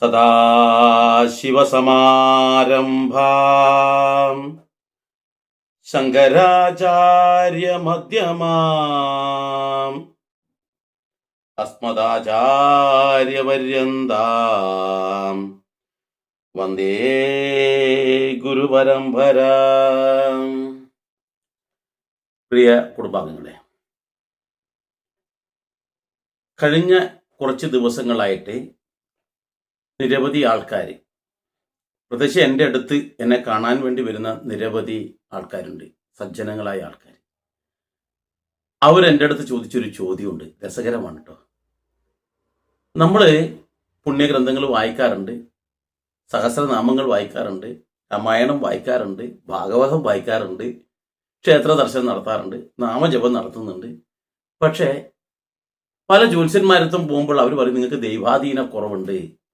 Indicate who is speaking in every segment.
Speaker 1: സദാശിവസമാരംഭാം. ശങ്കരാചാര്യമധ്യമാം. അസ്മദാചാര്യപര്യന്താം. വന്ദേ ഗുരുപരംപര പ്രിയ കുടുംബാംഗങ്ങളെ കഴിഞ്ഞ കുറച്ച് ദിവസങ്ങളായിട്ട് നിരവധി ആൾക്കാർ പ്രത്യേകിച്ച് എന്റെ അടുത്ത് എന്നെ കാണാൻ വേണ്ടി വരുന്ന നിരവധി ആൾക്കാരുണ്ട്. സജ്ജനങ്ങളായ ആൾക്കാർ അവരെന്റെ അടുത്ത് ചോദിച്ചൊരു ചോദ്യമുണ്ട്. രസകരമാണ് കേട്ടോ നമ്മൾ പുണ്യഗ്രന്ഥങ്ങൾ വായിക്കാറുണ്ട്. സഹസ്രനാമങ്ങൾ വായിക്കാറുണ്ട്. രാമായണം വായിക്കാറുണ്ട്. ഭാഗവതം വായിക്കാറുണ്ട്. ക്ഷേത്ര ദർശനം നടത്താറുണ്ട്. നാമജപം നടത്തുന്നുണ്ട്. പക്ഷേ പല ജ്യോത്സ്യന്മാരത്തും പോകുമ്പോൾ അവർ പറയും നിങ്ങൾക്ക് ദൈവാധീന കുറവുണ്ട്.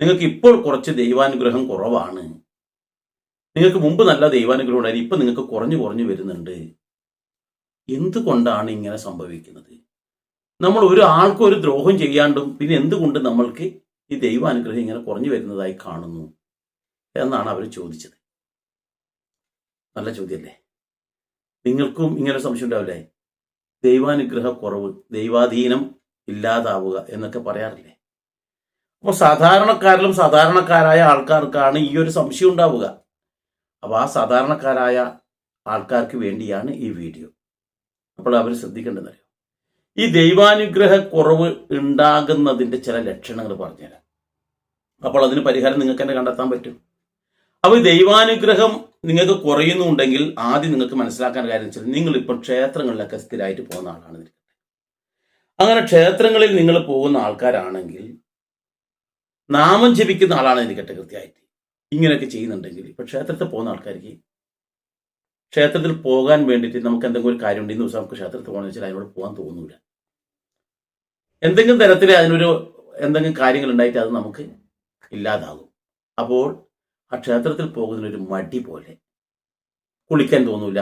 Speaker 1: നിങ്ങൾക്ക് ഇപ്പോൾ കുറച്ച് ദൈവാനുഗ്രഹം കുറവാണ്. നിങ്ങൾക്ക് മുമ്പ് നല്ല ദൈവാനുഗ്രഹം ഉണ്ടായിരുന്നു ഇപ്പം നിങ്ങൾക്ക് കുറഞ്ഞു കുറഞ്ഞു വരുന്നുണ്ട്. എന്തുകൊണ്ടാണ് ഇങ്ങനെ സംഭവിക്കുന്നത്? നമ്മൾ ഒരു ആൾക്കും ഒരു ദ്രോഹം ചെയ്യാണ്ടും പിന്നെ എന്തുകൊണ്ട് നമ്മൾക്ക് ഈ ദൈവാനുഗ്രഹം ഇങ്ങനെ കുറഞ്ഞു വരുന്നതായി കാണുന്നു എന്നാണ് അവർ ചോദിച്ചത്. നല്ല ചോദ്യമല്ലേ? നിങ്ങൾക്കും ഇങ്ങനെ സംശയം ഉണ്ടാവില്ലേ? ദൈവാനുഗ്രഹ കുറവ് ദൈവാധീനം ഇല്ലാതാവുക എന്നൊക്കെ പറയാറില്ലേ? അപ്പോൾ സാധാരണക്കാരിലും സാധാരണക്കാരായ ആൾക്കാർക്കാണ് ഈ ഒരു സംശയം ഉണ്ടാവുക. അപ്പോൾ ആ സാധാരണക്കാരായ ആൾക്കാർക്ക് വേണ്ടിയാണ് ഈ വീഡിയോ. അപ്പോൾ അവർ ശ്രദ്ധിക്കേണ്ടതറിയോ? ഈ ദൈവാനുഗ്രഹ കുറവ് ഉണ്ടാകുന്നതിന്റെ ചില ലക്ഷണങ്ങൾ പറഞ്ഞുതരാം. അപ്പോൾ അതിന് പരിഹാരം നിങ്ങൾക്ക് തന്നെ കണ്ടെത്താൻ പറ്റും. അപ്പോൾ ദൈവാനുഗ്രഹം നിങ്ങൾക്ക് കുറയുന്നുണ്ടെങ്കിൽ ആദ്യം നിങ്ങൾക്ക് മനസ്സിലാക്കാൻ കാര്യം വെച്ചാൽ നിങ്ങൾ ഇപ്പോൾ ക്ഷേത്രങ്ങളിലൊക്കെ സ്ഥിരമായിട്ട് പോകുന്ന ആളാണ് അങ്ങനെ ക്ഷേത്രങ്ങളിൽ നിങ്ങൾ പോകുന്ന ആൾക്കാരാണെങ്കിൽ നാമം ജപിക്കുന്ന ആളാണ് ഇരിക്കട്ടെ കൃത്യമായിട്ട്. ഇങ്ങനെയൊക്കെ ചെയ്യുന്നുണ്ടെങ്കിൽ ഇപ്പൊ ക്ഷേത്രത്തിൽ പോകുന്ന ആൾക്കാർക്ക് ക്ഷേത്രത്തിൽ പോകാൻ വേണ്ടിയിട്ട് നമുക്ക് എന്തെങ്കിലും ഒരു കാര്യം ഉണ്ടെങ്കിൽ ദിവസം നമുക്ക് ക്ഷേത്രത്തിൽ പോകണമെന്ന് വെച്ചാൽ അതിനോട് പോകാൻ തോന്നൂല. എന്തെങ്കിലും തരത്തിൽ അതിനൊരു എന്തെങ്കിലും കാര്യങ്ങൾ ഉണ്ടായിട്ട് അത് നമുക്ക് ഇല്ലാതാകും. അപ്പോൾ ആ ക്ഷേത്രത്തിൽ പോകുന്നതിനൊരു മടി പോലെ കുളിക്കാൻ തോന്നൂല.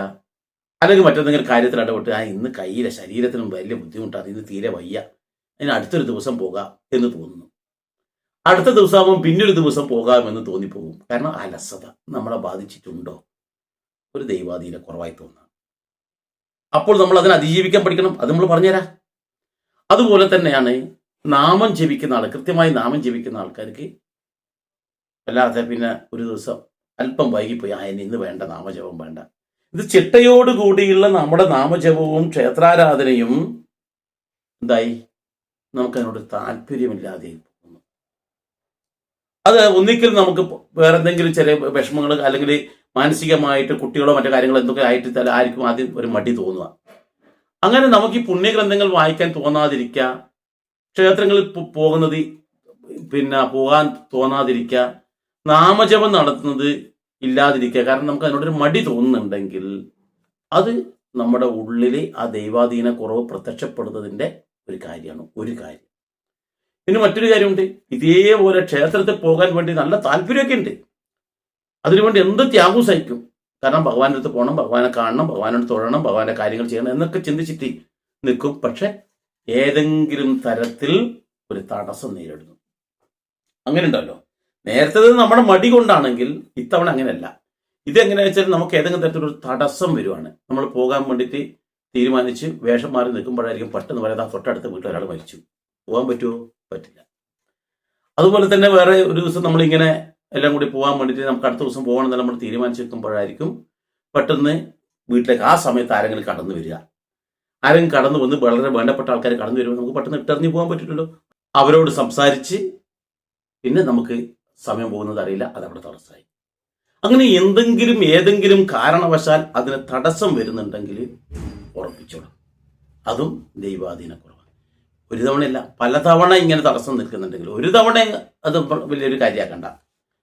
Speaker 1: അല്ലെങ്കിൽ മറ്റെന്തെങ്കിലും കാര്യത്തിൽ ഇടപെട്ട് ആ ഇന്ന് കയ്യിലെ ശരീരത്തിനും വലിയ ബുദ്ധിമുട്ടാണ്. ഇന്ന് തീരെ വയ്യ. അതിന് അടുത്തൊരു ദിവസം പോകാം എന്ന് തോന്നുന്നു. അടുത്ത ദിവസമാകുമ്പോൾ പിന്നൊരു ദിവസം പോകാമെന്ന് തോന്നിപ്പോകും. കാരണം അലസത നമ്മളെ ബാധിച്ചിട്ടുണ്ടോ? ഒരു ദൈവാധീന കുറവായി തോന്നാം. അപ്പോൾ നമ്മൾ അതിനെ അതിജീവിക്കാൻ പഠിക്കണം. അത് നമ്മൾ പറഞ്ഞുതരാം. അതുപോലെ തന്നെയാണ് നാമം ജപിക്കുന്ന ആൾ കൃത്യമായി നാമം ജപിക്കുന്ന ആൾക്കാർക്ക് അല്ലാതെ പിന്നെ ഒരു ദിവസം അല്പം വൈകിപ്പോയി ആ ഇനി ഇന്ന് വേണ്ട നാമജപം വേണ്ട. ഇത് ചിട്ടയോടുകൂടിയുള്ള നമ്മുടെ നാമജപവും ക്ഷേത്രാരാധനയും എന്തായി? നമുക്കതിനോട് താല്പര്യമില്ലാതെ അത് ഒന്നിക്കൽ നമുക്ക് വേറെ എന്തെങ്കിലും ചില വിഷമങ്ങൾ അല്ലെങ്കിൽ മാനസികമായിട്ട് കുട്ടികളോ മറ്റു കാര്യങ്ങളോ എന്തൊക്കെ ആയിട്ട് ആയിരിക്കും ആദ്യം ഒരു മടി തോന്നുക. അങ്ങനെ നമുക്ക് ഈ പുണ്യഗ്രന്ഥങ്ങൾ വായിക്കാൻ തോന്നാതിരിക്കുക ക്ഷേത്രങ്ങളിൽ പോകുന്നത് പിന്നെ പോകാൻ തോന്നാതിരിക്കുക നാമജപം നടത്തുന്നത് ഇല്ലാതിരിക്കുക. കാരണം നമുക്ക് അതിനോടൊരു മടി തോന്നുന്നുണ്ടെങ്കിൽ അത് നമ്മുടെ ഉള്ളിലെ ആ ദൈവാധീന കുറവ് പ്രത്യക്ഷപ്പെടുന്നതിന്റെ ഒരു കാര്യമാണ് ഒരു കാര്യം. പിന്നെ മറ്റൊരു കാര്യമുണ്ട്. ഇതേപോലെ ക്ഷേത്രത്തിൽ പോകാൻ വേണ്ടി നല്ല താല്പര്യമൊക്കെ ഉണ്ട് അതിനുവേണ്ടി എന്ത് ത്യാഗവും സഹിക്കും. കാരണം ഭഗവാന്റെ അടുത്ത് പോകണം ഭഗവാനെ കാണണം ഭഗവാനോട് തൊഴണം ഭഗവാന്റെ കാര്യങ്ങൾ ചെയ്യണം എന്നൊക്കെ ചിന്തിച്ചിട്ട് നിൽക്കും. പക്ഷെ ഏതെങ്കിലും തരത്തിൽ ഒരു തടസ്സം നേരിടുന്നു. അങ്ങനെ ഉണ്ടല്ലോ നേരത്തെ നമ്മുടെ മടി കൊണ്ടാണെങ്കിൽ ഇത്തവണ അങ്ങനെയല്ല. ഇതെങ്ങനെയാ വെച്ചാൽ നമുക്ക് ഏതെങ്കിലും തരത്തിലൊരു തടസ്സം വരുവാണ്. നമ്മൾ പോകാൻ വേണ്ടിയിട്ട് തീരുമാനിച്ച് വേഷം മാറി നിൽക്കുമ്പോഴായിരിക്കും പെട്ടെന്ന് പറയാതെ തൊട്ടടുത്ത വീട്ടിൽ ഒരാൾ മരിച്ചു. പോകാൻ പറ്റുമോ? പറ്റില്ല. അതുപോലെ തന്നെ വേറെ ഒരു ദിവസം നമ്മളിങ്ങനെ എല്ലാം കൂടി പോകാൻ വേണ്ടിയിട്ട് നമുക്ക് അടുത്ത ദിവസം പോകണമെന്ന് നമ്മൾ തീരുമാനിച്ച് വെക്കുമ്പോഴായിരിക്കും പെട്ടെന്ന് വീട്ടിലേക്ക് ആ സമയത്ത് ആരെങ്കിലും കടന്നു വരിക. ആരെങ്കിലും കടന്നു വന്ന് വളരെ വേണ്ടപ്പെട്ട ആൾക്കാർ കടന്നു വരുമ്പോൾ നമുക്ക് പെട്ടെന്ന് ഇട്ടറിഞ്ഞ് പോകാൻ പറ്റില്ലല്ലോ. അവരോട് സംസാരിച്ച് പിന്നെ നമുക്ക് സമയം പോകുന്നത് അറിയില്ല അതവിടെ തടസ്സമായി. അങ്ങനെ എന്തെങ്കിലും ഏതെങ്കിലും കാരണവശാൽ അതിന് തടസ്സം വരുന്നുണ്ടെങ്കിൽ ഉറപ്പിച്ചോളാം. അതും ദൈവാധീന കുറവാണ് ഒരു തവണയല്ല പലതവണ ഇങ്ങനെ തടസ്സം നിൽക്കുന്നുണ്ടെങ്കിൽ ഒരു തവണ അത് വലിയൊരു കാര്യമാക്കണ്ട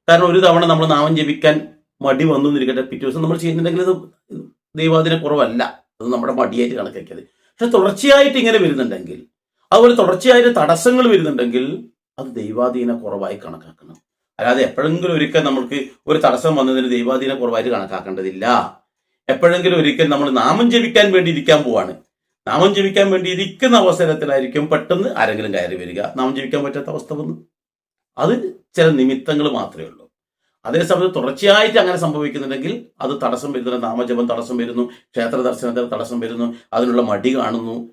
Speaker 1: കാരണം ഒരു തവണ നമ്മൾ നാമം ജപിക്കാൻ മടി വന്നു എന്നിരിക്കട്ടെ പിറ്റേ ദിവസം നമ്മൾ ചെയ്യുന്നുണ്ടെങ്കിൽ ഇത് ദൈവാദിന കുറവല്ല. അത് നമ്മുടെ മടിയായിട്ട് കണക്കാക്കിയത്. പക്ഷെ തുടർച്ചയായിട്ട് ഇങ്ങനെ വരുന്നുണ്ടെങ്കിൽ അതുപോലെ തുടർച്ചയായിട്ട് തടസ്സങ്ങൾ വരുന്നുണ്ടെങ്കിൽ അത് ദൈവാധീന കുറവായി കണക്കാക്കണം. അല്ലാതെ എപ്പോഴെങ്കിലും ഒരിക്കൽ നമ്മൾക്ക് ഒരു തടസ്സം വന്നതിന് ദൈവാധീന കുറവായിട്ട് കണക്കാക്കേണ്ടതില്ല. എപ്പോഴെങ്കിലും ഒരിക്കൽ നമ്മൾ നാമം ജപിക്കാൻ വേണ്ടി ഇരിക്കാൻ പോവാണ്. നാമം ജപിക്കാൻ വേണ്ടി ഇരിക്കുന്ന അവസരത്തിലായിരിക്കും പെട്ടെന്ന് ആരെങ്കിലും കയറി വരിക. നാമം ജപിക്കാൻ പറ്റാത്ത അവസ്ഥ വന്നു. അത് ചില നിമിത്തങ്ങൾ മാത്രമേ ഉള്ളൂ. അതേസമയം തുടർച്ചയായിട്ട് അങ്ങനെ സംഭവിക്കുന്നുണ്ടെങ്കിൽ അത് തടസ്സം വരുന്നുണ്ട്. നാമജപം തടസ്സം വരുന്നു. ക്ഷേത്ര ദർശനത്തിന് തടസ്സം വരുന്നു. അതിനുള്ള മടി കാണുന്നു.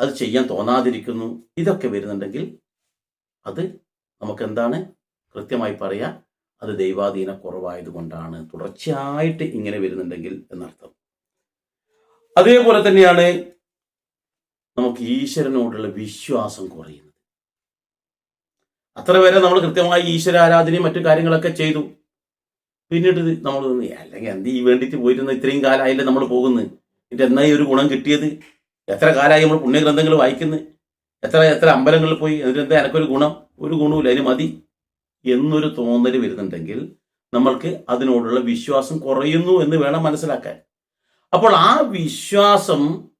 Speaker 1: അത് ചെയ്യാൻ തോന്നാതിരിക്കുന്നു. ഇതൊക്കെ വരുന്നുണ്ടെങ്കിൽ അത് നമുക്ക് എന്താണ് കൃത്യമായി പറയാം? അത് ദൈവാധീന കുറവായതുകൊണ്ടാണ്. തുടർച്ചയായിട്ട് ഇങ്ങനെ വരുന്നുണ്ടെങ്കിൽ എന്നർത്ഥം. അതേപോലെ തന്നെയാണ് നമുക്ക് ഈശ്വരനോടുള്ള വിശ്വാസം കുറയുന്നത്. അത്ര വരെ നമ്മൾ കൃത്യമായി ഈശ്വര ആരാധനയും മറ്റു കാര്യങ്ങളൊക്കെ ചെയ്തു. പിന്നീട് നമ്മൾ അല്ലെങ്കിൽ എന്ത് ഈ വേണ്ടിയിട്ട് പോയിരുന്ന ഇത്രയും കാലമായില്ലേ നമ്മൾ പോകുന്നത്? എന്നിട്ട് എന്നാ ഈ ഒരു ഗുണം കിട്ടിയത്? എത്ര കാലമായി നമ്മൾ പുണ്യഗ്രന്ഥങ്ങൾ വായിക്കുന്നത് എത്ര എത്ര അമ്പലങ്ങളിൽ പോയി? എന്നിട്ട് എന്താ എനക്കൊരു ഗുണം? ഒരു ഗുണവും അതിന് മതി. എന്നൊരു തോന്നൽ വരുന്നുണ്ടെങ്കിൽ നമ്മൾക്ക് അതിനോടുള്ള വിശ്വാസം കുറയുന്നു എന്ന് വേണം മനസ്സിലാക്കാൻ. അപ്പോൾ ആ വിശ്വാസം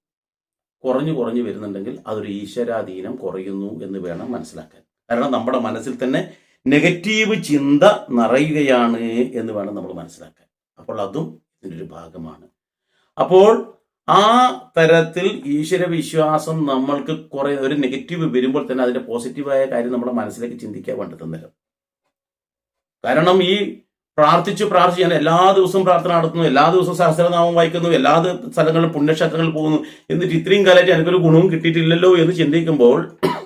Speaker 1: കുറഞ്ഞു കുറഞ്ഞു വരുന്നുണ്ടെങ്കിൽ അതൊരു ഈശ്വരാധീനം കുറയുന്നു എന്ന് വേണം മനസ്സിലാക്കാൻ. കാരണം നമ്മുടെ മനസ്സിൽ തന്നെ നെഗറ്റീവ് ചിന്ത നിറയുകയാണ് എന്ന് വേണം നമ്മൾ മനസ്സിലാക്കാൻ. അപ്പോൾ അതും ഇതിന്റെ ഭാഗമാണ്. അപ്പോൾ ആ തരത്തിൽ ഈശ്വര വിശ്വാസം നമ്മൾക്ക് കുറെ ഒരു നെഗറ്റീവ് വരുമ്പോൾ തന്നെ അതിന്റെ പോസിറ്റീവായ കാര്യം നമ്മുടെ മനസ്സിലേക്ക് ചിന്തിക്കാൻ വേണ്ടി വേണ്ടത് കാരണം ഈ പ്രാർത്ഥിച്ചു പ്രാർത്ഥിച്ചു ഞാൻ എല്ലാ ദിവസവും പ്രാർത്ഥന നടത്തുന്നു എല്ലാ ദിവസവും സഹസ്രനാമം വായിക്കുന്നു എല്ലാ സ്ഥലങ്ങളിലും പുണ്യക്ഷേത്രങ്ങളിൽ പോകുന്നു എന്നിട്ട് ഇത്രയും കാലമായിട്ട് എനിക്കൊരു ഗുണവും കിട്ടിയിട്ടില്ലല്ലോ എന്ന് ചിന്തിക്കുമ്പോൾ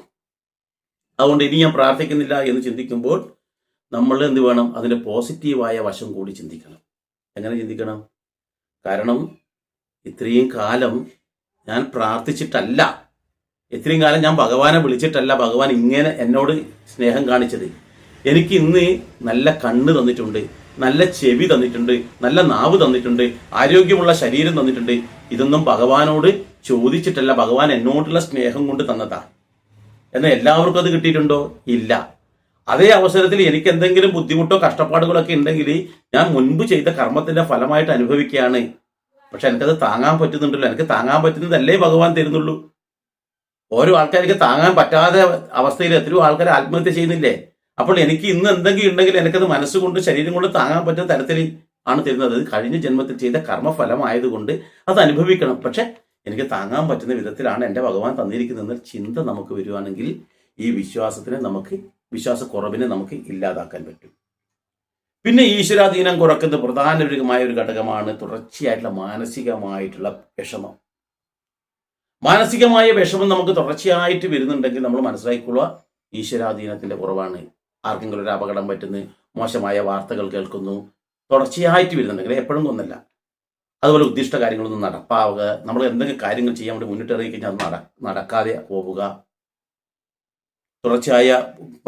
Speaker 1: അതുകൊണ്ട് ഇനി ഞാൻ പ്രാർത്ഥിക്കുന്നില്ല എന്ന് ചിന്തിക്കുമ്പോൾ നമ്മൾ എന്ത് വേണം? അതിന്റെ പോസിറ്റീവായ വശം കൂടി ചിന്തിക്കണം. എങ്ങനെ ചിന്തിക്കണം? കാരണം ഇത്രയും കാലം ഞാൻ പ്രാർത്ഥിച്ചിട്ടല്ല. ഇത്രയും കാലം ഞാൻ ഭഗവാനെ വിളിച്ചിട്ടല്ല. ഭഗവാൻ ഇങ്ങനെ എന്നോട് സ്നേഹം കാണിച്ചത്. എനിക്ക് ഇന്ന് നല്ല കണ്ണ് തന്നിട്ടുണ്ട് നല്ല ചെവി തന്നിട്ടുണ്ട് നല്ല നാവ് തന്നിട്ടുണ്ട് ആരോഗ്യമുള്ള ശരീരം തന്നിട്ടുണ്ട്. ഇതൊന്നും ഭഗവാനോട് ചോദിച്ചിട്ടല്ല ഭഗവാൻ എന്നോടുള്ള സ്നേഹം കൊണ്ട് തന്നതാ. എന്നാൽ എല്ലാവർക്കും അത് കിട്ടിയിട്ടുണ്ടോ? ഇല്ല. അതേ അവസരത്തിൽ എനിക്ക് എന്തെങ്കിലും ബുദ്ധിമുട്ടോ കഷ്ടപ്പാടുകളൊക്കെ ഉണ്ടെങ്കിൽ ഞാൻ മുൻപ് ചെയ്ത കർമ്മത്തിന്റെ ഫലമായിട്ട് അനുഭവിക്കുകയാണ്. പക്ഷെ എനിക്കത് താങ്ങാൻ പറ്റുന്നുണ്ടല്ലോ. എനിക്ക് താങ്ങാൻ പറ്റുന്നതല്ലേ ഭഗവാൻ തരുന്നുള്ളൂ. ഓരോ ആൾക്കാർക്ക് താങ്ങാൻ പറ്റാതെ അവസ്ഥയിൽ എത്രയോ ആൾക്കാർ ആത്മഹത്യ ചെയ്യുന്നില്ലേ? അപ്പോൾ എനിക്ക് ഇന്ന് എന്തെങ്കിലും ഉണ്ടെങ്കിൽ എനിക്കത് മനസ്സുകൊണ്ട് ശരീരം കൊണ്ട് താങ്ങാൻ പറ്റുന്ന തരത്തിൽ ആണ് തരുന്നത്. അത് കഴിഞ്ഞ ജന്മത്തിൽ ചെയ്ത കർമ്മഫലമായതുകൊണ്ട് അത് അനുഭവിക്കണം. പക്ഷെ എനിക്ക് താങ്ങാൻ പറ്റുന്ന വിധത്തിലാണ് എന്റെ ഭഗവാൻ തന്നിരിക്കുന്നതെന്ന ചിന്ത നമുക്ക് വരുവാണെങ്കിൽ ഈ വിശ്വാസത്തിനെ നമുക്ക് വിശ്വാസക്കുറവിനെ നമുക്ക് ഇല്ലാതാക്കാൻ പറ്റും. പിന്നെ ഈശ്വരാധീനം കുറക്കുന്ന പ്രധാനമായ ഒരു ഘടകമാണ് തുടർച്ചയായിട്ടുള്ള മാനസികമായിട്ടുള്ള വിഷമം. മാനസികമായ വിഷമം നമുക്ക് തുടർച്ചയായിട്ട് വരുന്നുണ്ടെങ്കിൽ നമ്മൾ മനസ്സിലാക്കിക്കൊള്ളുക ഈശ്വരാധീനത്തിന്റെ കുറവാണ്. ആർക്കെങ്കിലും ഒരു അപകടം പറ്റുന്നു മോശമായ വാർത്തകൾ കേൾക്കുന്നു തുടർച്ചയായിട്ട് വരുന്നുണ്ടെങ്കിൽ എപ്പോഴും ഒന്നല്ല അതുപോലെ ഉദ്ദിഷ്ട കാര്യങ്ങളൊന്നും നടപ്പാവുക നമ്മൾ എന്തെങ്കിലും കാര്യങ്ങൾ ചെയ്യാൻ വേണ്ടി മുന്നിട്ട് ഇറങ്ങി കഴിഞ്ഞാൽ അത് നട നടക്കാതെ പോവുക. തുടർച്ചയായ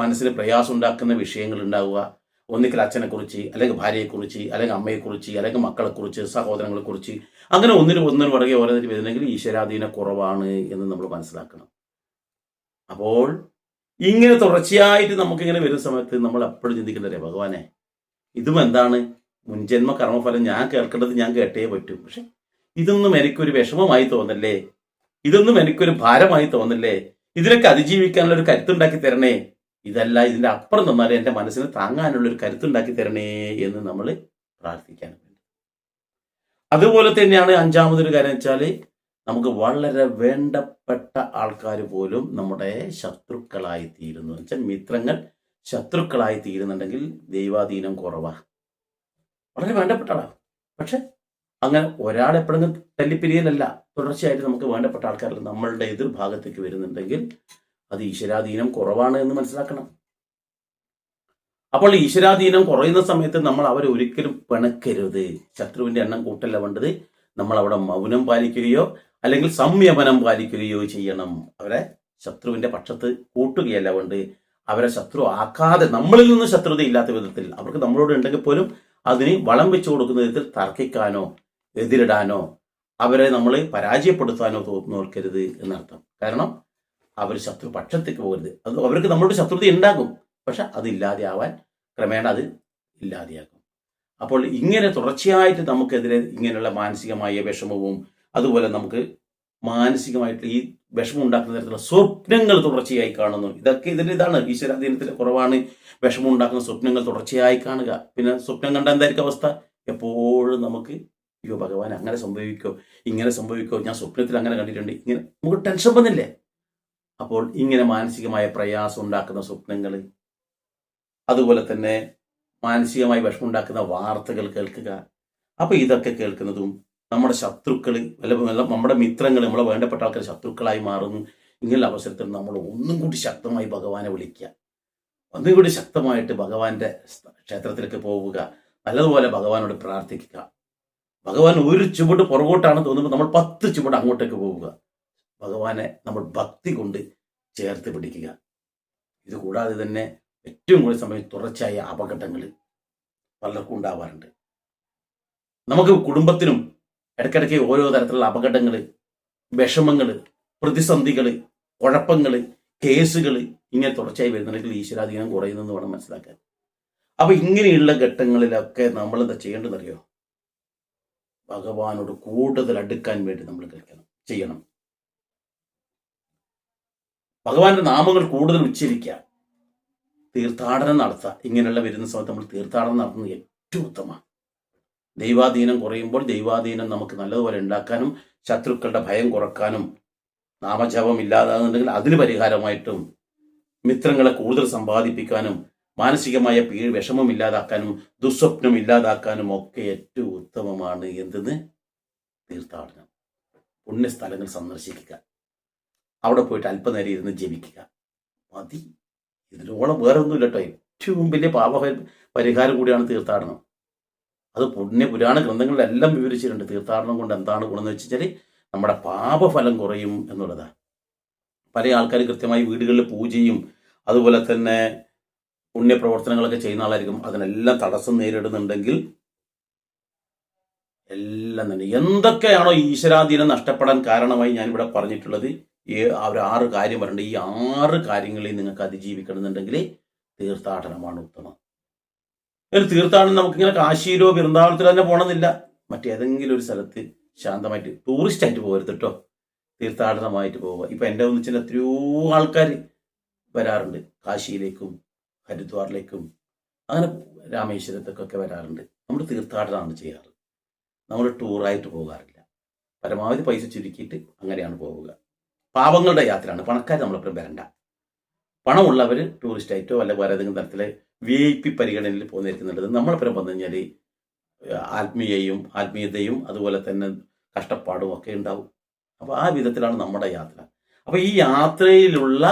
Speaker 1: മനസ്സിന് പ്രയാസം ഉണ്ടാക്കുന്ന വിഷയങ്ങൾ ഉണ്ടാവുക. ഒന്നിക്കൽ അച്ഛനെക്കുറിച്ച് അല്ലെങ്കിൽ ഭാര്യയെക്കുറിച്ച് അല്ലെങ്കിൽ അമ്മയെക്കുറിച്ച് അല്ലെങ്കിൽ മക്കളെക്കുറിച്ച് സഹോദരങ്ങളെക്കുറിച്ച് അങ്ങനെ ഒന്നിനും ഒന്നിനും പുറകെ ഓരോന്നിനും വരുന്നെങ്കിൽ ഈശ്വരാധീന കുറവാണ് എന്ന് നമ്മൾ മനസ്സിലാക്കണം. അപ്പോൾ ഇങ്ങനെ തുടർച്ചയായിട്ട് നമുക്കിങ്ങനെ വരുന്ന സമയത്ത് നമ്മൾ എപ്പോഴും ചിന്തിക്കേണ്ടതേ ഭഗവാനെ ഇതും എന്താണ്? മുൻജന്മ കർമ്മഫലം ഞാൻ കേൾക്കേണ്ടത് ഞാൻ കേട്ടേ പറ്റൂ. പക്ഷെ ഇതൊന്നും എനിക്കൊരു വിഷമമായി തോന്നല്ലേ? ഇതൊന്നും എനിക്കൊരു ഭാരമായി തോന്നല്ലേ? ഇതിനൊക്കെ അതിജീവിക്കാനുള്ള ഒരു കരുത്തുണ്ടാക്കി തരണേ. ഇതല്ല ഇതിന്റെ അപ്പുറം തന്നാലും എന്റെ മനസ്സിന് താങ്ങാനുള്ള ഒരു കരുത്തുണ്ടാക്കി തരണേ എന്ന് നമ്മൾ പ്രാർത്ഥിക്കാൻ അതുപോലെ തന്നെയാണ് അഞ്ചാമതൊരു കാര്യം വെച്ചാൽ നമുക്ക് വളരെ വേണ്ടപ്പെട്ട ആൾക്കാർ പോലും നമ്മുടെ ശത്രുക്കളായി തീരുന്നു വെച്ചാൽ മിത്രങ്ങൾ ശത്രുക്കളായി തീരുന്നുണ്ടെങ്കിൽ ദൈവാധീനം കുറവാണ് വളരെ വേണ്ടപ്പെട്ട ആളാ പക്ഷെ അങ്ങനെ ഒരാളെപ്പോഴെങ്കിലും തല്ലിപ്പിരിയലല്ല. തുടർച്ചയായിട്ട് നമുക്ക് വേണ്ടപ്പെട്ട ആൾക്കാരിൽ നമ്മളുടെ എതിർഭാഗത്തേക്ക് വരുന്നുണ്ടെങ്കിൽ അത് ഈശ്വരാധീനം കുറവാണ് എന്ന് മനസ്സിലാക്കണം. അപ്പോൾ ഈശ്വരാധീനം കുറയുന്ന സമയത്ത് നമ്മൾ അവരെ ഒരിക്കലും പിണക്കരുത്. ശത്രുവിന്റെ എണ്ണം കൂട്ടല്ല വേണ്ടത്. നമ്മൾ അവിടെ മൗനം പാലിക്കുകയോ അല്ലെങ്കിൽ സംയമനം പാലിക്കുകയോ ചെയ്യണം. അവരെ ശത്രുവിന്റെ പക്ഷത്ത് കൂട്ടുകയല്ല കൊണ്ട് അവരെ ശത്രു ആക്കാതെ നമ്മളിൽ നിന്ന് ശത്രുത ഇല്ലാത്ത വിധത്തിൽ അവർക്ക് നമ്മളോട് ഉണ്ടെങ്കിൽ പോലും അതിന് വളം വെച്ചു കൊടുക്കുന്ന വിധത്തിൽ തർക്കിക്കാനോ എതിരിടാനോ അവരെ നമ്മൾ പരാജയപ്പെടുത്താനോ തോന്നുന്നവർക്കരുത് എന്നർത്ഥം. കാരണം അവർ ശത്രു പക്ഷത്തേക്ക് പോകരുത്. അത് അവർക്ക് നമ്മളോട് ശത്രുത ഉണ്ടാകും പക്ഷെ അത് ഇല്ലാതെയാവാൻ ക്രമേണ അത് ഇല്ലാതെയാകും. അപ്പോൾ ഇങ്ങനെ തുടർച്ചയായിട്ട് നമുക്കെതിരെ ഇങ്ങനെയുള്ള മാനസികമായ വിഷമവും അതുപോലെ നമുക്ക് മാനസികമായിട്ടുള്ള ഈ വിഷമം ഉണ്ടാക്കുന്ന തരത്തിലുള്ള സ്വപ്നങ്ങൾ തുടർച്ചയായി കാണുന്നു. ഇതൊക്കെ ഇതിന്റെ ഇതാണ്. ഈശ്വരാധീനത്തിന്റെ കുറവാണ്. വിഷമം ഉണ്ടാക്കുന്ന സ്വപ്നങ്ങൾ തുടർച്ചയായി കാണുക. പിന്നെ സ്വപ്നം കണ്ട എന്തായിരിക്കും അവസ്ഥ? എപ്പോഴും നമുക്ക് അയ്യോ ഭഗവാൻ അങ്ങനെ സംഭവിക്കോ? ഇങ്ങനെ സംഭവിക്കോ? ഞാൻ സ്വപ്നത്തിൽ അങ്ങനെ കണ്ടിട്ടുണ്ട്. ഇങ്ങനെ നമുക്ക് ടെൻഷൻ വന്നില്ലേ? അപ്പോൾ ഇങ്ങനെ മാനസികമായ പ്രയാസം ഉണ്ടാക്കുന്ന സ്വപ്നങ്ങൾ അതുപോലെ തന്നെ മാനസികമായി വിഷമം ഉണ്ടാക്കുന്ന വാർത്തകൾ കേൾക്കുക. അപ്പൊ ഇതൊക്കെ കേൾക്കുന്നതും നമ്മുടെ ശത്രുക്കൾ അല്ല നമ്മുടെ മിത്രങ്ങൾ നമ്മളെ വേണ്ടപ്പെട്ട ആൾക്കാർ ശത്രുക്കളായി മാറുന്നു. ഇങ്ങനെയുള്ള അവസരത്തിൽ നമ്മൾ ഒന്നും കൂടി ശക്തമായി ഭഗവാനെ വിളിക്കുക. ഒന്നും കൂടി ശക്തമായിട്ട് ഭഗവാന്റെ ക്ഷേത്രത്തിലേക്ക് പോവുക. നല്ലതുപോലെ ഭഗവാനോട് പ്രാർത്ഥിക്കുക. ഭഗവാൻ ഒരു ചുവട് പുറകോട്ടാണ് തോന്നുമ്പോൾ നമ്മൾ പത്ത് ചുവട് അങ്ങോട്ടേക്ക് പോവുക. ഭഗവാനെ നമ്മൾ ഭക്തി കൊണ്ട് ചേർത്ത് പിടിക്കുക. ഇത് കൂടാതെ തന്നെ ഏറ്റവും കൂടുതൽ സമയം തുടർച്ചയായ അപകടങ്ങൾ പലർക്കും ഉണ്ടാവാറുണ്ട്. നമുക്ക് കുടുംബത്തിനും ഇടയ്ക്കിടയ്ക്ക് ഓരോ തരത്തിലുള്ള അപകടങ്ങൾ വിഷമങ്ങൾ പ്രതിസന്ധികൾ കുഴപ്പങ്ങൾ കേസുകൾ ഇങ്ങനെ തുടർച്ചയായി വരുന്നുണ്ടെങ്കിൽ ഈശ്വരാധീനം കുറയുന്നെന്ന് വേണം മനസ്സിലാക്കാൻ. അപ്പൊ ഇങ്ങനെയുള്ള ഘട്ടങ്ങളിലൊക്കെ നമ്മൾ എന്താ ചെയ്യേണ്ടതെന്നറിയോ? ഭഗവാനോട് കൂടുതൽ അടുക്കാൻ വേണ്ടി നമ്മൾ കേൾക്കണം ചെയ്യണം. ഭഗവാന്റെ നാമങ്ങൾ കൂടുതൽ ഉച്ചരിക്കുക. തീർത്ഥാടനം നടത്തുക. ഇങ്ങനെയുള്ള വരുന്ന സമയത്ത് നമ്മൾ തീർത്ഥാടനം നടത്തുന്നത് ഏറ്റവും ഉത്തമമാണ്. ദൈവാധീനം കുറയുമ്പോൾ ദൈവാധീനം നമുക്ക് നല്ലതുപോലെ ഉണ്ടാക്കാനും ശത്രുക്കളുടെ ഭയം കുറക്കാനും നാമജപം ഇല്ലാതാകുന്നുണ്ടെങ്കിൽ അതിന് പരിഹാരമായിട്ടും മിത്രങ്ങളെ കൂടുതൽ സമ്പാദിപ്പിക്കാനും മാനസികമായ പീ വിഷമം ഇല്ലാതാക്കാനും ദുസ്വപ്നം ഇല്ലാതാക്കാനും ഒക്കെ ഏറ്റവും ഉത്തമമാണ് എന്തെന്ന്? തീർത്ഥാടനം. പുണ്യസ്ഥലങ്ങൾ സന്ദർശിക്കുക. അവിടെ പോയിട്ട് അല്പനേരം ഇരുന്ന് ജപിക്കുക. മതി. ഇതിനോളം വേറെ ഒന്നുമില്ല കേട്ടോ ഏറ്റവും വലിയ പാപ പരിഹാരം കൂടിയാണ് തീർത്ഥാടനം. അത് പുണ്യ പുരാണ ഗ്രന്ഥങ്ങളിലെല്ലാം വിവരിച്ചിട്ടുണ്ട്. തീർത്ഥാടനം കൊണ്ട് എന്താണ് ഗുണമെന്ന് കഴിഞ്ഞാൽ നമ്മുടെ പാപഫലം കുറയും എന്നുള്ളതാണ്. പല ആൾക്കാർ കൃത്യമായി വീടുകളിൽ പൂജയും അതുപോലെ തന്നെ പുണ്യപ്രവർത്തനങ്ങളൊക്കെ ചെയ്യുന്ന ആളായിരിക്കും. അതിനെല്ലാം തടസ്സം നേരിടുന്നുണ്ടെങ്കിൽ എല്ലാം തന്നെ. എന്തൊക്കെയാണോ ഈശ്വരാധീനം നഷ്ടപ്പെടാൻ കാരണമായി ഞാനിവിടെ പറഞ്ഞിട്ടുള്ളത് ഈ ഒരു ആറ് കാര്യം പറയുന്നുണ്ട് ഈ ആറ് കാര്യങ്ങളിൽ നിങ്ങൾക്ക് അതിജീവിക്കണമെന്നുണ്ടെങ്കിൽ തീർത്ഥാടനമാണ് ഉത്തമം. ഒരു തീർത്ഥാടനം നമുക്കിങ്ങനെ കാശിയിലോ വൃന്ദാവനത്തിലോ തന്നെ പോകണമെന്നില്ല മറ്റേതെങ്കിലും ഒരു സ്ഥലത്ത് ശാന്തമായിട്ട് ടൂറിസ്റ്റ് ആയിട്ട് പോകരുത് കേട്ടോ തീർത്ഥാടനമായിട്ട് പോവുക. ഇപ്പൊ എന്റെ ഒന്നിച്ചു എത്രയോ ആൾക്കാർ വരാറുണ്ട്. കാശിയിലേക്കും ഹരിദ്വാറിലേക്കും അങ്ങനെ രാമേശ്വരത്തേക്കൊക്കെ വരാറുണ്ട്. നമ്മൾ തീർത്ഥാടനമാണ് ചെയ്യാറ്. നമ്മൾ ടൂറായിട്ട് പോകാറില്ല. പരമാവധി പൈസ ചുരുക്കിയിട്ട് അങ്ങനെയാണ് പോവുക. പാവങ്ങളുടെ യാത്രയാണ്. പണക്കാർ നമ്മളെപ്പോഴും വരണ്ട. പണമുള്ളവർ ടൂറിസ്റ്റ് ആയിട്ടോ അല്ല വേറെ ഏതെങ്കിലും തരത്തിലെ വി ഐ പി പരിഗണനയിൽ പോന്നിരിക്കുന്നുണ്ട് നമ്മളെ നമ്മളെപ്പോഴും വന്നു കഴിഞ്ഞാൽ ആത്മീയയും ആത്മീയതയും അതുപോലെ തന്നെ കഷ്ടപ്പാടും ഒക്കെ ഉണ്ടാവും. അപ്പോൾ ആ വിധത്തിലാണ് നമ്മുടെ യാത്ര. അപ്പോൾ ഈ യാത്രയിലുള്ള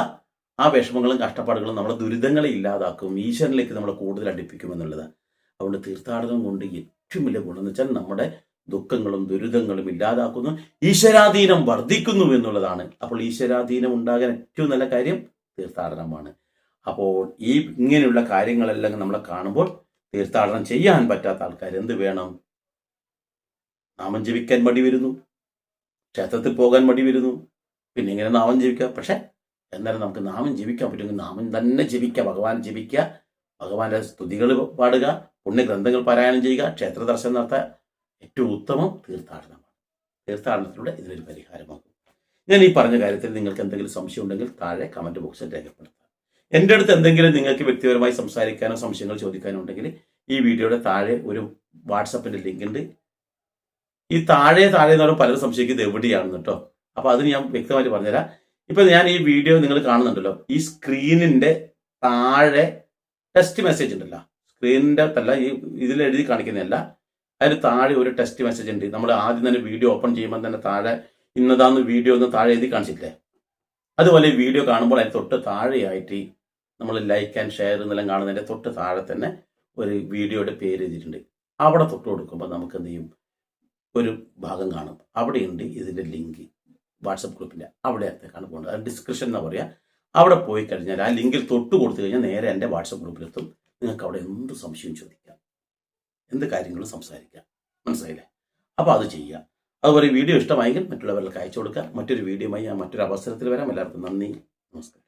Speaker 1: ആ വിഷമങ്ങളും കഷ്ടപ്പാടുകളും നമ്മുടെ ദുരിതങ്ങളെ ഇല്ലാതാക്കും ഈശ്വരനിലേക്ക് നമ്മൾ കൂടുതൽ അടുപ്പിക്കും എന്നുള്ളതാണ് അതുകൊണ്ട് തീർത്ഥാടനം കൊണ്ട് ഏറ്റവും വലിയ ഗുണം എന്ന് വെച്ചാൽ നമ്മുടെ ദുഃഖങ്ങളും ദുരിതങ്ങളും ഇല്ലാതാക്കുന്നു ഈശ്വരാധീനം വർദ്ധിക്കുന്നു എന്നുള്ളതാണ്. അപ്പോൾ ഈശ്വരാധീനം ഉണ്ടാകാൻ ഏറ്റവും നല്ല കാര്യം തീർത്ഥാടനമാണ്. അപ്പോൾ ഈ ഇങ്ങനെയുള്ള കാര്യങ്ങളെല്ലാം നമ്മളെ കാണുമ്പോൾ തീർത്ഥാടനം ചെയ്യാൻ പറ്റാത്ത ആൾക്കാർ എന്ത് വേണം? നാമം ജീവിക്കാൻ മടി വരുന്നു. ക്ഷേത്രത്തിൽ പോകാൻ മടി വരുന്നു. പിന്നെ ഇങ്ങനെ നാമം ജപിക്കുക. പക്ഷേ എന്നാലും നമുക്ക് നാമം ജീവിക്കാൻ പറ്റുമെങ്കിൽ നാമം തന്നെ ജീവിക്കുക ഭഗവാൻ ജീവിക്കുക ഭഗവാന്റെ സ്തുതികൾ പാടുക. പുണ്യഗ്രന്ഥങ്ങൾ പാരായണം ചെയ്യുക. ക്ഷേത്ര ദർശനം നടത്തുക. ഏറ്റവും ഉത്തമം തീർത്ഥാടനമാണ്. തീർത്ഥാടനത്തിലൂടെ ഇതിനൊരു പരിഹാരമാകും. ഞാൻ ഈ പറഞ്ഞ കാര്യത്തിൽ നിങ്ങൾക്ക് എന്തെങ്കിലും സംശയം ഉണ്ടെങ്കിൽ താഴെ കമന്റ് ബോക്സിൽ രേഖപ്പെടുത്താം. എന്റെ അടുത്ത് എന്തെങ്കിലും നിങ്ങൾക്ക് വ്യക്തിപരമായി സംസാരിക്കാനോ സംശയങ്ങൾ ചോദിക്കാനോ ഉണ്ടെങ്കിൽ ഈ വീഡിയോയുടെ താഴെ ഒരു വാട്സപ്പിന്റെ ലിങ്ക് ഉണ്ട്. ഈ താഴെ താഴെ എന്ന് പറയുമ്പോൾ പലരും സംശയിക്കുന്നത് എവിടെയാണെന്ന് കേട്ടോ. അപ്പൊ അത് ഞാൻ വ്യക്തമായിട്ട് പറഞ്ഞുതരാം. ഇപ്പൊ ഞാൻ ഈ വീഡിയോ നിങ്ങൾ കാണുന്നുണ്ടല്ലോ. ഈ സ്ക്രീനിന്റെ താഴെ ടെസ്റ്റ് മെസ്സേജ് ഉണ്ടല്ലോ. സ്ക്രീനിന്റെ അല്ല ഈ ഇതിൽ എഴുതി കാണിക്കുന്നതല്ല. അതിന് താഴെ ഒരു ടെസ്റ്റ് മെസ്സേജ് ഉണ്ട്. നമ്മൾ ആദ്യം തന്നെ വീഡിയോ ഓപ്പൺ ചെയ്യുമ്പോൾ തന്നെ താഴെ ഇന്നതാന്ന് വീഡിയോ ഒന്ന് താഴെ എഴുതി കാണിച്ചില്ലേ അതുപോലെ വീഡിയോ കാണുമ്പോൾ അതിന് തൊട്ട് താഴെയായിട്ട് നമ്മൾ ലൈക്ക് ആൻഡ് ഷെയർ എന്നെല്ലാം കാണുന്നതിന്റെ തൊട്ട് താഴെ തന്നെ ഒരു വീഡിയോയുടെ പേര് എഴുതിയിട്ടുണ്ട്. അവിടെ തൊട്ട് കൊടുക്കുമ്പോൾ നമുക്ക് എന്ത് ചെയ്യും? ഒരു ഭാഗം കാണും. അവിടെയുണ്ട് ഇതിന്റെ ലിങ്ക് വാട്സപ്പ് ഗ്രൂപ്പിന്റെ അവിടെ അവിടത്തേക്കാണ് പോകുന്നത്. അത് ഡിസ്ക്രിപ്ഷൻ എന്ന് പറയാ അവിടെ പോയി കഴിഞ്ഞാൽ ആ ലിങ്കിൽ തൊട്ട് കൊടുത്തു കഴിഞ്ഞാൽ നേരെ എന്റെ വാട്സപ്പ് ഗ്രൂപ്പിലെത്തും നിങ്ങൾക്ക് അവിടെ എന്ത് സംശയവും ചോദിക്കാം. എന്ത് കാര്യങ്ങളും സംസാരിക്കാം. മനസ്സിലായില്ലേ? അപ്പോൾ അത് ചെയ്യുക. അതുപോലെ ഈ വീഡിയോ ഇഷ്ടമായെങ്കിൽ മറ്റുള്ളവർക്ക് അയച്ചു കൊടുക്കുക. മറ്റൊരു വീഡിയോയുമായി ഞാൻ മറ്റൊരു അവസരത്തിൽ വരാം. എല്ലാവർക്കും നന്ദി. നമസ്കാരം.